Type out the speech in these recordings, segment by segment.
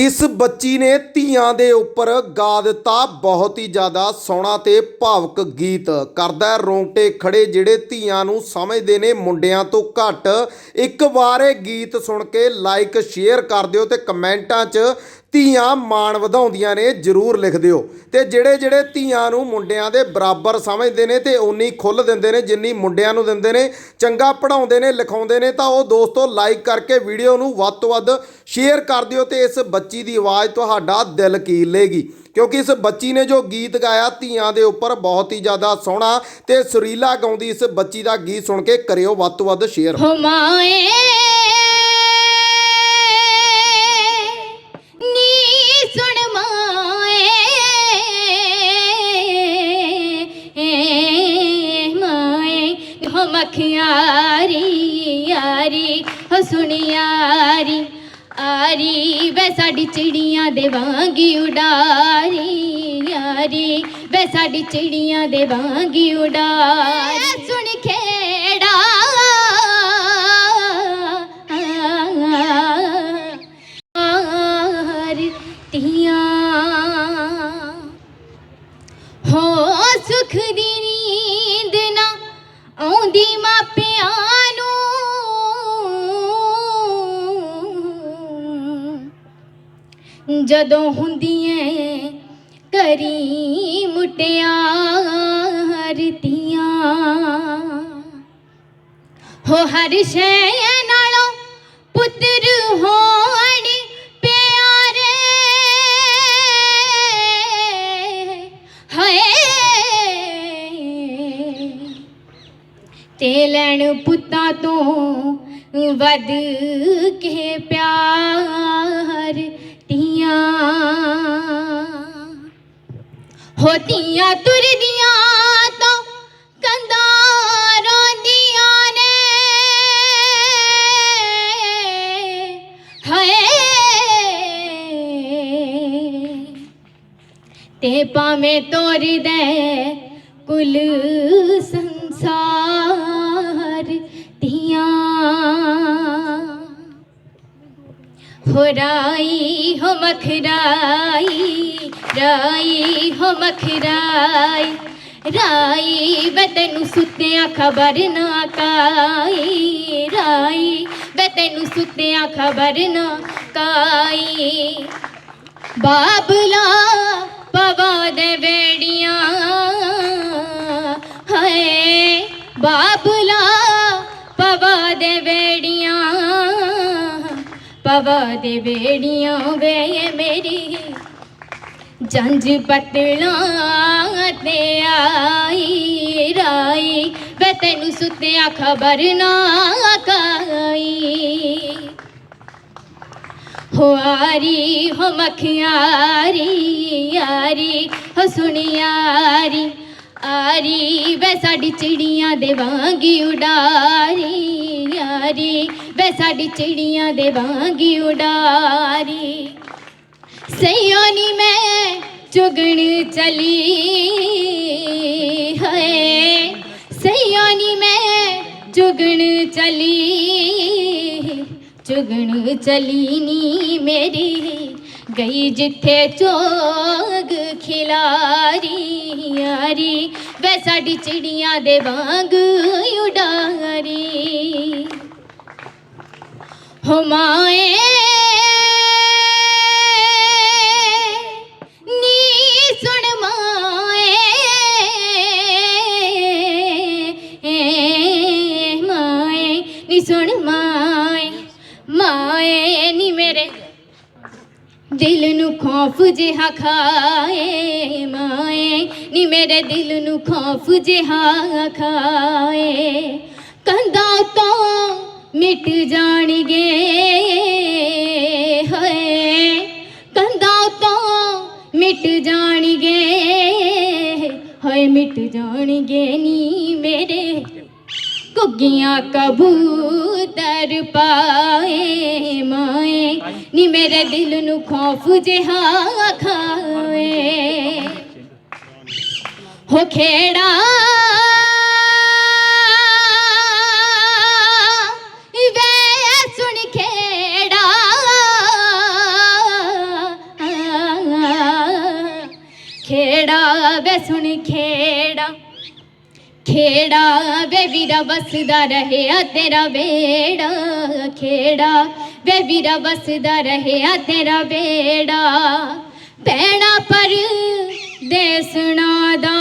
ਇਸ ਬੱਚੀ ਨੇ ਧੀਆਂ ਦੇ ਉੱਪਰ ਗਾ ਦਿੱਤਾ ਬਹੁਤ ਹੀ ਜ਼ਿਆਦਾ ਸੋਹਣਾ ਤੇ ਭਾਵਕ ਗੀਤ। ਕਰਦਾ ਰੋਂਗਟੇ ਖੜੇ ਜਿਹੜੇ ਧੀਆਂ ਨੂੰ ਸਮਝਦੇ ਨੇ ਮੁੰਡਿਆਂ ਤੋਂ ਘੱਟ। ਇੱਕ ਵਾਰ ਇਹ ਗੀਤ ਸੁਣ ਕੇ ਲਾਈਕ ਸ਼ੇਅਰ ਕਰ ਦਿਓ ਤੇ ਕਮੈਂਟਾਂ 'ਚ ਧੀਆਂ ਮਾਣ ਵਧਾਉਂਦੀਆਂ ਨੇ, ਜਰੂਰ ਲਿਖ ਦਿਓ। ਤੇ ਜਿਹੜੇ ਜਿਹੜੇ ਧੀਆਂ ਨੂੰ ਮੁੰਡਿਆਂ ਦੇ ਬਰਾਬਰ ਸਮਝਦੇ ਨੇ ਤੇ ਉਨੀ ਖੁੱਲ ਦਿੰਦੇ ਨੇ ਜਿੰਨੀ ਮੁੰਡਿਆਂ ਨੂੰ ਦਿੰਦੇ ਨੇ, ਚੰਗਾ ਪੜਾਉਂਦੇ ਨੇ, ਲਿਖਾਉਂਦੇ ਨੇ, ਤਾਂ ਉਹ ਦੋਸਤੋ ਲਾਈਕ ਕਰਕੇ ਵੀਡੀਓ ਨੂੰ ਵੱਧ ਤੋਂ ਵੱਧ ਸ਼ੇਅਰ ਕਰ ਦਿਓ ਤੇ ਇਸ ਬੱਚੀ ਦੀ ਆਵਾਜ਼ ਤੁਹਾਡਾ ਦਿਲ ਕੀ ਲੇਗੀ ਕਿਉਂਕਿ ਇਸ ਬੱਚੀ ਨੇ ਜੋ ਗੀਤ ਗਾਇਆ ਧੀਆਂ ਦੇ ਉੱਪਰ ਬਹੁਤ ਹੀ ਜ਼ਿਆਦਾ ਸੋਹਣਾ ਤੇ ਸੁਰੀਲਾ ਗਾਉਂਦੀ ਇਸ ਬੱਚੀ ਦਾ ਗੀਤ ਸੁਣ ਕੇ ਕਰਿਓ ਵੱਧ ਤੋਂ ਵੱਧ ਸ਼ੇਅਰ ਹਮਾਏ ਨੀ ਹਮਖਿਆਰੀ ਯਾਰੀ ਹੋ ਸੁਣਿਆਰੀ ਆਰੀ ਵੇ ਸਾਡੀ ਚਿੜੀਆਂ ਦੇ ਵਾਂਗੀ ਉਡਾਰੀ ਯਾਰੀ ਵੇ ਸਾਡੀ ਚਿੜੀਆਂ ਦੇ ਵਾਂਗੀ ਉਡਾਰੀ ਸੁਣ ਖੇੜਾ ਮਾਪਿਆਂ ਨੂੰ ਜਦੋਂ ਹੁੰਦੀਆਂ ਕਰੀ ਮੁਟਿਆਰਤੀਆਂ ਹੋ ਹਰ ਸ਼ੈ ਨਾਲੋਂ ਪੁੱਤਰ ਹੋਣ ਪਿਆਰੇ। ਹਾਏ। ਤੇ ਲੈਣ ਪੁੱਤਾਂ ਤੋਂ ਵੱਧ ਕੇ ਪਿਆਰ ਤੀਆਂ ਹੋਤੀਆਂ ਤੁਰਦੀਆਂ ਤੋਂ ਕੰਧਾਂ ਰੋਂਦੀਆਂ ਨੇ। ਹਾਏ ਤੇ ਭਾਵੇਂ ਤੋਰ ਦੇ ਕੁਲ ਸੰਸਾਰ ਹੋ ਰਾਈ ਹੋ ਮਖਰਾਈ ਰਾਈ ਹੋ ਮਖਰਾਈ ਰਾਈ ਵੇ ਤੈਨੂੰ ਸੁੱਤਿਆਂ ਖਬਰ ਨਾ ਕਾਈ ਰਾਈ ਵੇ ਤੈਨੂੰ ਸੁੱਤਿਆਂ ਖਬਰ ਨਾ ਕਾਈ ਬਾਬਲਾ ਪਵਾ ਦੇ ਵੇੜੀਆਂ ਹਾਏ ਬਾਬਲਾ ਪਵਾ ਦੇ ਵੇੜੀਆਂ ਪਵਾ ਦੇ ਵੇੜੀਆਂ ਵੇ ਮੇਰੀ। ਜੰਜ ਪਟਣਾ ਤੇ ਆਈ ਰਾਈ, ਵੇ ਤੈਨੂੰ ਸੁੱਤਿਆ ਖਬਰ ਨਾ ਕਾਈ। ਹੋ ਆਰੀ, ਹੋ ਮਖਿਆਰੀ ਯਾਰੀ ਹੋ ਸੁਣਿਆਰੀ। ਆਰੀ, ਵੇ ਸਾਡੀ ਚਿੜੀਆਂ ਦੇ ਵਾਂਗੀ ਉਡਾਰੀ। ਯਾਰੀ ਵੇ ਸਾਡੀ ਚਿੜੀਆਂ ਦੇ ਵਾਂਗੀ ਉਡਾਰੀ। ਸਈਓਨੀ ਮੈਂ ਚੁਗਣ ਚਲੀ ਹੈ ਸਈਓਨੀ ਮੈਂ ਚੁਗਣ ਚਲੀ ਚੁਗਣ ਚਲੀ ਨੀ ਮੇਰੀ। ਗਈ ਜਿੱਥੇ ਚੋਗ ਖਿਲਾਰੀ, ਯਾਰੀ, ਵੇ ਸਾਡੀ ਚਿੜੀਆਂ ਦੇ ਵਾਂਗ ਉਡਾਰੀ। ਹੋ ਮਾਏ ਨੀ ਸੁਣ ਮਾਏ ਮਾਏ ਨੀ ਸੁਣ ਮਾਏ ਮਾਏ ਨੀ ਮੇਰੇ ਦਿਲ ਨੂੰ ਖੌਫ ਜਿਹਾ ਖਾਏ ਮਾਏ ਨੀ ਮੇਰੇ ਦਿਲ ਨੂੰ ਖੌਫ ਜਿਹਾ ਖਾਏ ਕੰਧਾਂ ਤੋਂ ਮਿਟ ਜਾਣਗੇ। ਹੋਏ, ਕੰਧਾਂ ਤੋਂ ਮਿਟ ਜਾਣਗੇ। ਹੋਏ, ਮਿਟ ਜਾਣਗੇ ਨੀ ਮੇਰੇ। ਕੁੱਗੀਆਂ ਕਬੂਤਰ ਪਾਏ ਮਾਏ। ਨੀ ਮੇਰੇ ਦਿਲ ਨੂੰ ਖੌਫ ਜਿਹਾ ਖਾਏ। ਹੋ ਖੇੜਾ ਖੇੜਾ ਵੇ ਸੁਣ ਖੇੜਾ। ਖੇੜਾ ਵੇ ਵੀਰਾ ਵਸਦਾ ਰਹਿਆ ਤੇਰਾ ਬੇੜਾ। ਖੇੜਾ ਵੇ ਵੀਰਾ ਵਸਦਾ ਰਹਿਆ ਤੇਰਾ ਬੇੜਾ। ਪੈਣਾ ਪਰ ਦੇਸਣਾ ਦਾ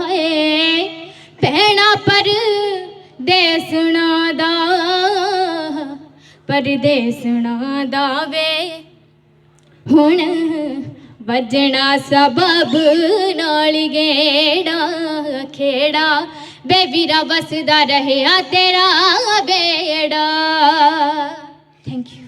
ਹੈ ਪੈਣਾ ਪਰ ਦੇਸਣਾ ਦਾ ਪਰਦੇਸਣਾ ਦਾ ਵੇ। ਹੁਣ ਵੱਜਣਾ ਸਬਬ ਨਾਲ ਗੇੜਾ ਖੇੜਾ ਬੇ ਵੀਰਾ ਵਸਦਾ ਰਹਿਆ ਤੇਰਾ ਬੇੜਾ। Thank you